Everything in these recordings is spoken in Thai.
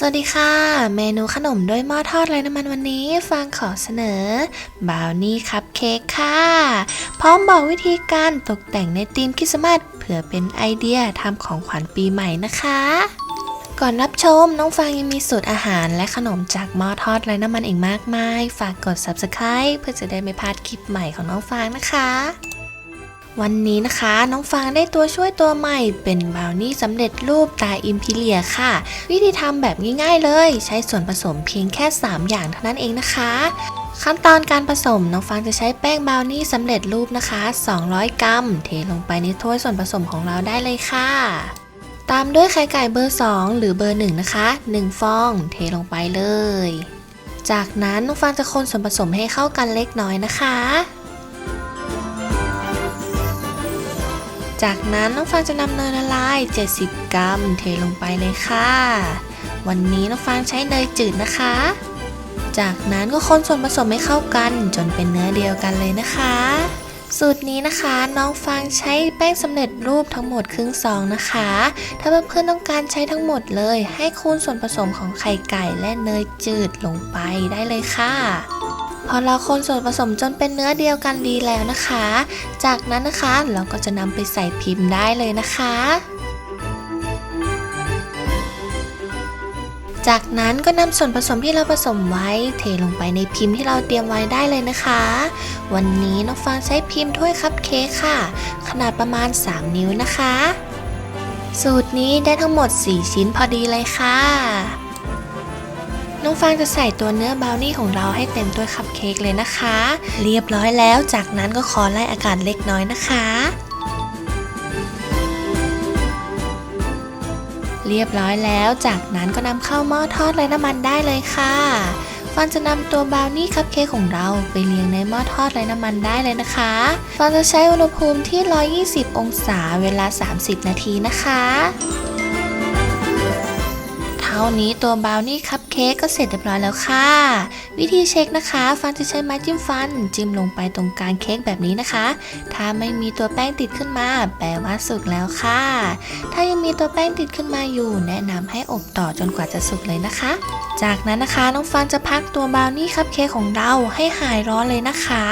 สวัสดีค่ะ เมนูขนมด้วยหม้อทอดไร้น้ำมันวันนี้ฟางขอเสนอบราวนี่คัพเค้กค่ะ พร้อมบอกวิธีการตกแต่งในธีมคริสต์มาสเผื่อเป็นไอเดียทำของขวัญปีใหม่นะคะ ก่อนรับชมน้องฟางยังมีสูตรอาหารและขนมจากหม้อทอดไร้น้ำมันอีกมากมาย ฝากกด subscribe เพื่อจะได้ไม่พลาดคลิปใหม่ของน้องฟางนะคะ วันนี้นะคะน้องฟางได้ตัวช่วยตัวใหม่เป็นบราวนี่สำเร็จรูปตาอิมพิเลียค่ะ วิธีทำแบบง่ายๆเลย ใช้ส่วนผสมเพียงแค่ 3 อย่างเท่านั้นเองนะคะ ขั้นตอนการผสมน้องฟางจะใช้แป้งบราวนี่สำเร็จรูปนะคะ 200 กรัม เทลงไปในถ้วยส่วนผสมของเราได้เลยค่ะ ตามด้วยไข่ไก่เบอร์ 2 หรือเบอร์ 1 นะคะ 1 ฟอง เทลงไปเลย จากนั้นน้องฟางจะคนส่วนผสมให้เข้ากันเล็กน้อยนะคะ จากนั้นน้องฟางจะนำเนยละลาย 70 กรัม เทลงไปเลยค่ะ วันนี้น้องฟางใช้เนยจืดนะคะ จากนั้นก็คนส่วนผสมให้เข้ากันจนเป็นเนื้อเดียวกันเลยนะคะ สูตรนี้นะคะน้องฟางใช้แป้งสำเร็จรูปทั้งหมดครึ่งซองนะคะ ถ้าเพื่อนๆต้องการใช้ทั้งหมดเลย ให้คูณส่วนผสมของไข่ไก่และเนยจืดลงไปได้เลยค่ะ พอเราคนส่วนผสมจนเป็นเนื้อเดียวกันดีแล้วนะคะ จากนั้นนะคะเราก็จะนำไปใส่พิมพ์ได้เลยนะคะจากนั้นก็นำส่วนผสมที่เราผสมไว้ เทลงไปในพิมพ์ที่เราเตรียมไว้ได้เลยนะคะ วันนี้น้องฟางใช้พิมพ์ถ้วยคัพเค้กค่ะ ขนาดประมาณ 3 นิ้วนะคะ สูตรนี้ได้ทั้งหมด 4 ชิ้นพอดีเลยค่ะ น้องฟางจะใส่ตัวเนื้อบราวนี่ของเราให้เต็มถ้วยคัพเค้กเลยนะคะ เรียบร้อยแล้ว จากนั้นก็ขอไล่อากาศเล็กน้อยนะคะ เรียบร้อยแล้ว จากนั้นก็นำเข้าหม้อทอดไร้น้ำมันได้เลยค่ะฟันจะนำตัวบราวนี่คัพเค้กของเราไปเรียงในหม้อทอดไร้น้ำมันได้เลยนะคะฟันจะใช้อุณหภูมิที่ 120 องศาเวลา 30 นาทีนะคะ เท่านี้ตัวบราวนี่คัพ ค้กก็เสร็จเรียบร้อยแล้วค่ะ วิธีเช็คนะคะ ฟันจะใช้ไม้จิ้มฟัน จิ้มลงไปตรงกลางเค้กแบบนี้นะคะ ถ้าไม่มีตัวแป้งติดขึ้นมา แปลว่าสุกแล้วค่ะ ถ้ายังมีตัวแป้งติดขึ้นมาอยู่ แนะนำให้อบต่อจนกว่าจะสุกเลยนะคะ จากนั้นนะคะน้องฟันจะพักตัวบราวนี่คัพเค้กของเราให้หายร้อนเลยนะคะ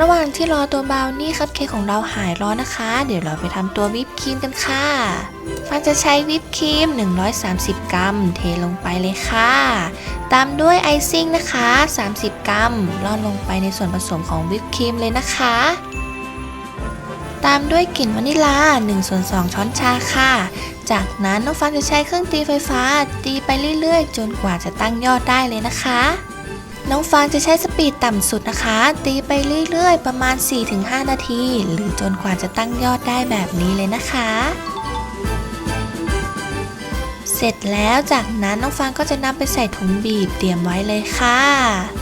ระหว่างที่รอตัวบราวนี่คัพเค้กของเราหายร้อนนะคะ เดี๋ยวเราไปทำตัววิปครีมกันค่ะฟันจะใช้วิปครีม 130 กรัม เทลงไปเลยค่ะ ตามด้วยไอซิ่งนะคะ 30 กรัมร่อนลงไปในส่วนผสมของวิปครีมเลยนะคะ ตามด้วยกลิ่นวานิลลา1ส่วน2ช้อนชาค่ะ จากนั้นน้องฟันจะใช้เครื่องตีไฟฟ้า ตีไปเรื่อยๆ จนกว่าจะตั้งยอดได้เลยนะคะ น้องฟางจะใช้สปีดต่ำสุดนะคะ ตีไปเรื่อยๆ ประมาณ 4-5 นาที หรือจนกว่าจะตั้งยอดได้แบบนี้เลยนะคะ เสร็จแล้วจากนั้นน้องฟางก็จะนำไปใส่ถุงบีบเตรียมไว้เลยค่ะ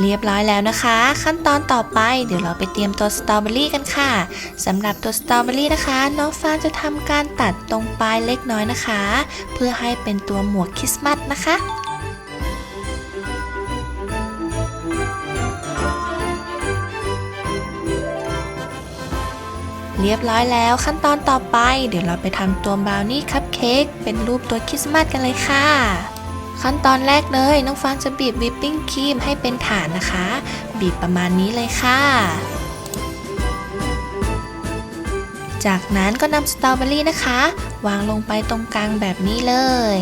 เรียบร้อยแล้วนะคะ ขั้นตอนต่อไปเดี๋ยวเราไปเตรียมตัวสตรอเบอรี่กันค่ะสำหรับตัวสตรอเบอรี่นะคะ น้องฟางจะทำการตัดตรงปลายเล็กน้อยนะคะ เพื่อให้เป็นตัวหมวกคริสต์มาสนะคะเรียบร้อยแล้วขั้นตอนต่อไป เดี๋ยวเราไปทำตัวบราวนี่คัพเค้กเป็นรูปตัวคริสต์มาสกันเลยค่ะ ขั้นตอนแรกเลย น้องฟางจะบีบวิปปิ้งครีมให้เป็นฐานนะคะ บีบประมาณนี้เลยค่ะ จากนั้นก็นำสตรอเบอรี่นะคะ วางลงไปตรงกลางแบบนี้เลย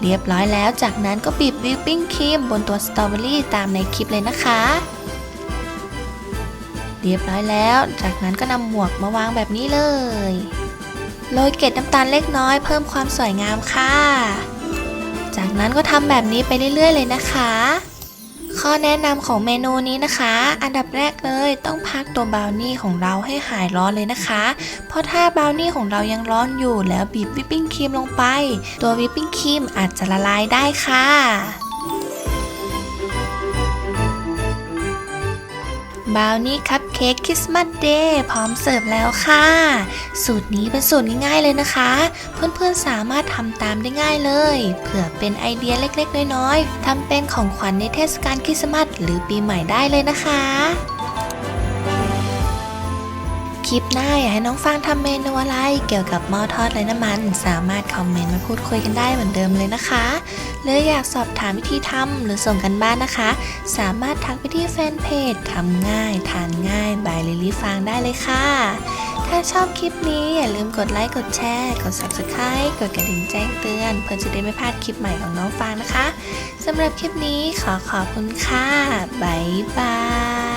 เรียบร้อยแล้วจากนั้นก็บีบวิปปิ้งครีมบนตัวสตรอเบอรี่ตามในคลิปเลยนะคะ เรียบร้อยแล้ว จากนั้นก็นำหมวกมาวางแบบนี้เลยโรยเกล็ดน้ำตาลเล็กน้อยเพิ่มความสวยงามค่ะ จากนั้นก็ทำแบบนี้ไปเรื่อยๆ เลยนะคะ ข้อแนะนำของเมนูนี้นะคะ อันดับแรกเลยต้องพักตัวบราวนี่ของเราให้หายร้อนเลยนะคะ เพราะถ้าบราวนี่ของเรายังร้อนอยู่แล้วบีบวิปปิ้งครีมลงไป ตัววิปปิ้งครีมอาจจะละลายได้ค่ะ บราวนี่คัพเค้กคริสต์มาสเดย์พร้อมเสิร์ฟแล้วค่ะ สูตรนี้เป็นสูตรง่ายๆเลยนะคะ เพื่อนๆสามารถทำตามได้ง่ายเลย เผื่อเป็นไอเดียเล็กๆ น้อยๆทำเป็นของขวัญในเทศกาลคริสต์มาสหรือปีใหม่ได้เลยนะคะ คลิปหน้าอยากให้น้องฟางทำเมนูอะไรเกี่ยวกับหม้อทอดไร้น้ำมัน สามารถคอมเมนต์มาพูดคุยกันได้เหมือนเดิมเลยนะคะ หรืออยากสอบถามวิธีทำหรือส่งกันบ้านนะคะ สามารถทักไปที่แฟนเพจทำง่าย ทานง่ายบายลิลี่ฟางได้เลยค่ะ ถ้าชอบคลิปนี้อย่าลืมกดไลค์กดแชร์ กด subscribe กดกระดิ่งแจ้งเตือน เพื่อจะได้ไม่พลาดคลิปใหม่ของน้องฟางนะคะสำหรับคลิปนี้ขอขอบคุณค่ะบ๊ายบาย